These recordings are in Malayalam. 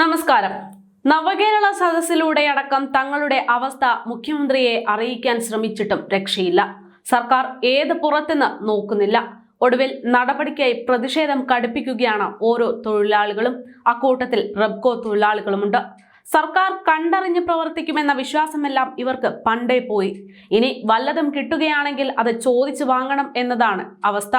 നമസ്കാരം. നവകേരള സദസ്സിലൂടെ അടക്കം തങ്ങളുടെ അവസ്ഥ മുഖ്യമന്ത്രിയെ അറിയിക്കാൻ ശ്രമിച്ചിട്ടും രക്ഷയില്ല. സർക്കാർ ഏത് പുറത്തുനിന്ന് നോക്കുന്നില്ല. ഒടുവിൽ നടപടിക്കായി പ്രതിഷേധം കടുപ്പിക്കുകയാണ് ഓരോ തൊഴിലാളികളും. അക്കൂട്ടത്തിൽ റബ്കോ തൊഴിലാളികളുമുണ്ട്. സർക്കാർ കണ്ടറിഞ്ഞ് പ്രവർത്തിക്കുമെന്ന വിശ്വാസമെല്ലാം ഇവർക്ക് പണ്ടേ പോയി. ഇനി വല്ലതും കിട്ടുകയാണെങ്കിൽ അത് ചോദിച്ചു വാങ്ങണം എന്നതാണ് അവസ്ഥ.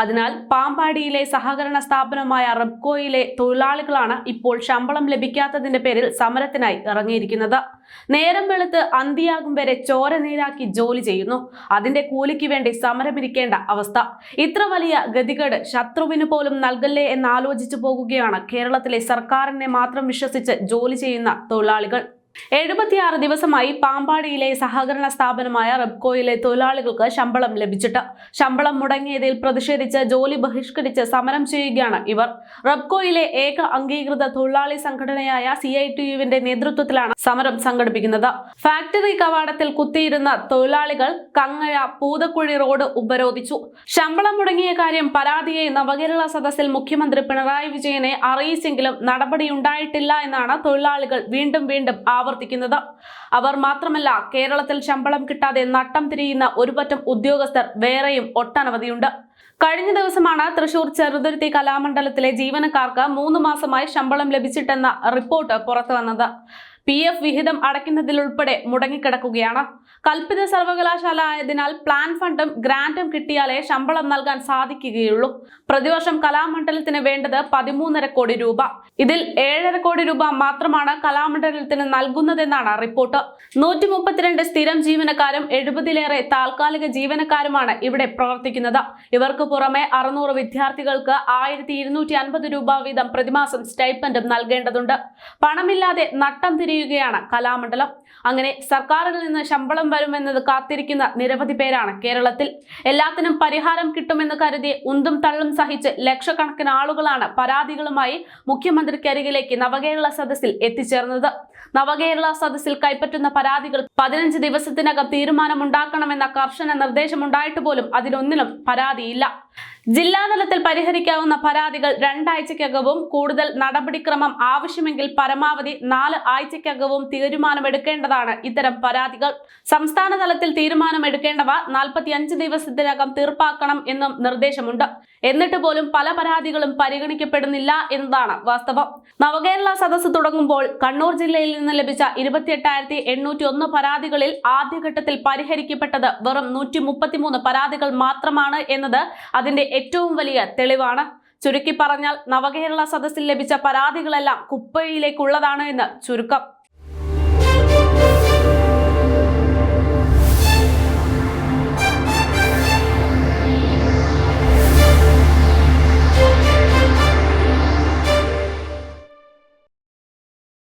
അതിനാൽ പാമ്പാടിയിലെ സഹകരണ സ്ഥാപനമായ റബ്കോയിലെ തൊഴിലാളികളാണ് ഇപ്പോൾ ശമ്പളം ലഭിക്കാത്തതിന്റെ പേരിൽ സമരത്തിനായി ഇറങ്ങിയിരിക്കുന്നത്. നേരം വെളുത്ത് അന്തിയാകും വരെ ചോര നീരാക്കി ജോലി ചെയ്യുന്നു. അതിന്റെ കൂലിക്ക് വേണ്ടി സമരമിരിക്കേണ്ട അവസ്ഥ. ഇത്ര വലിയ ഗതികേട് ശത്രുവിന് പോലും നൽകല്ലേ എന്നാലോചിച്ചു പോകുകയാണ് കേരളത്തിലെ സർക്കാരിനെ മാത്രം വിശ്വസിച്ച് ജോലി ചെയ്യുന്ന തൊഴിലാളികൾ. എഴുപത്തിയാറ് ദിവസമായി പാമ്പാടിയിലെ സഹകരണ സ്ഥാപനമായ റെബ്കോയിലെ തൊഴിലാളികൾക്ക് ശമ്പളം ലഭിച്ചിട്ട് ശമ്പളം മുടങ്ങിയതിൽ പ്രതിഷേധിച്ച് ജോലി ബഹിഷ്കരിച്ച് സമരം ചെയ്യുകയാണ് ഇവർ. റെബ്കോയിലെ ഏക അംഗീകൃത തൊഴിലാളി സംഘടനയായ സി ഐ ടി യുവിന്റെ നേതൃത്വത്തിലാണ് സമരം സംഘടിപ്പിക്കുന്നത്. ഫാക്ടറി കവാടത്തിൽ കുത്തിയിരുന്ന തൊഴിലാളികൾ കങ്ങഴ പൂതക്കുഴി റോഡ് ഉപരോധിച്ചു. ശമ്പളം മുടങ്ങിയ കാര്യം പരാതിയെ നവകേരള സദസ്സിൽ മുഖ്യമന്ത്രി പിണറായി വിജയനെ അറിയിച്ചെങ്കിലും നടപടിയുണ്ടായിട്ടില്ല എന്നാണ് തൊഴിലാളികൾ വീണ്ടും വീണ്ടും ആവർത്തിക്കുന്നത്. അവർ മാത്രമല്ല കേരളത്തിൽ ശമ്പളം കിട്ടാതെ നട്ടം തിരിയുന്ന ഒരുപറ്റം ഉദ്യോഗസ്ഥർ വേറെയും ഒട്ടനവധിയുണ്ട്. കഴിഞ്ഞ ദിവസമാണ് തൃശൂർ ചെറുതുരുത്തി കലാമണ്ഡലത്തിലെ ജീവനക്കാർക്ക് മൂന്ന് മാസമായി ശമ്പളം ലഭിച്ചിട്ടെന്ന റിപ്പോർട്ട് പുറത്തു വന്നത് പി എഫ് വിഹിതം അടയ്ക്കുന്നതിലുൾപ്പെടെ മുടങ്ങിക്കിടക്കുകയാണ്. കൽപ്പിത സർവകലാശാല ആയതിനാൽ പ്ലാൻ ഫണ്ടും ഗ്രാന്റും കിട്ടിയാലേ ശമ്പളം നൽകാൻ സാധിക്കുകയുള്ളൂ. പ്രതിവർഷം കലാമണ്ഡലത്തിന് വേണ്ടത് പതിമൂന്നര കോടി രൂപ. ഇതിൽ ഏഴര കോടി രൂപ മാത്രമാണ് കലാമണ്ഡലത്തിന് നൽകുന്നതെന്നാണ് റിപ്പോർട്ട്. നൂറ്റി മുപ്പത്തിരണ്ട് സ്ഥിരം ജീവനക്കാരും എഴുപതിലേറെ താൽക്കാലിക ജീവനക്കാരുമാണ് ഇവിടെ പ്രവർത്തിക്കുന്നത്. ഇവർക്ക് പുറമെ അറുന്നൂറ് വിദ്യാർത്ഥികൾക്ക് ആയിരത്തി രൂപ വീതം പ്രതിമാസം സ്റ്റൈപ്പൻഡും നൽകേണ്ടതുണ്ട്. പണമില്ലാതെ നട്ടം തിരിയുകയാണ് കലാമണ്ഡലം. അങ്ങനെ സർക്കാരിൽ നിന്ന് ശമ്പളം വരുമെന്നത് കാത്തിരിക്കുന്ന നിരവധി പേരാണ് കേരളത്തിൽ. എല്ലാത്തിനും പരിഹാരം കിട്ടുമെന്ന് കരുതി ഉന്തും തള്ളും സഹിച്ച് ലക്ഷക്കണക്കിന് ആളുകളാണ് പരാതികളുമായി മുഖ്യമന്ത്രിക്കരികിലേക്ക് നവകേരള സദസ്സിൽ എത്തിച്ചേർന്നത്. നവകേരള സദസ്സിൽ കൈപ്പറ്റുന്ന പരാതികൾ പതിനഞ്ച് ദിവസത്തിനകം തീരുമാനമുണ്ടാക്കണമെന്ന കർശന നിർദ്ദേശമുണ്ടായിട്ട് പോലും അതിലൊന്നിലും പരാതിയില്ല. ജില്ലാതലത്തിൽ പരിഹരിക്കാവുന്ന പരാതികൾ രണ്ടാഴ്ചക്കകവും കൂടുതൽ നടപടിക്രമം ആവശ്യമെങ്കിൽ പരമാവധി നാല് ആഴ്ചക്കകവും തീരുമാനമെടുക്കേണ്ടതാണ് ഇത്തരം പരാതികൾ. സംസ്ഥാന തലത്തിൽ തീരുമാനമെടുക്കേണ്ടവ നാൽപ്പത്തിയഞ്ച് ദിവസത്തിനകം തീർപ്പാക്കണം എന്നും നിർദ്ദേശമുണ്ട്. എന്നിട്ട് പോലും പല പരാതികളും പരിഗണിക്കപ്പെടുന്നില്ല എന്നതാണ് വാസ്തവം. നവകേരള സദസ്സ് തുടങ്ങുമ്പോൾ കണ്ണൂർ ജില്ലയിൽ നിന്ന് ലഭിച്ച ഇരുപത്തിയെട്ടായിരത്തി എണ്ണൂറ്റി ഒന്ന് പരാതികളിൽ ആദ്യഘട്ടത്തിൽ പരിഹരിക്കപ്പെട്ടത് വെറും നൂറ്റി മുപ്പത്തിമൂന്ന് പരാതികൾ മാത്രമാണ് എന്നത് അതിന്റെ ഏറ്റവും വലിയ തെളിവാണ്. ചുരുക്കി പറഞ്ഞാൽ നവകേരള സദസ്സിൽ ലഭിച്ച പരാതികളെല്ലാം കുപ്പയിലേക്കുള്ളതാണ് എന്ന് ചുരുക്കം.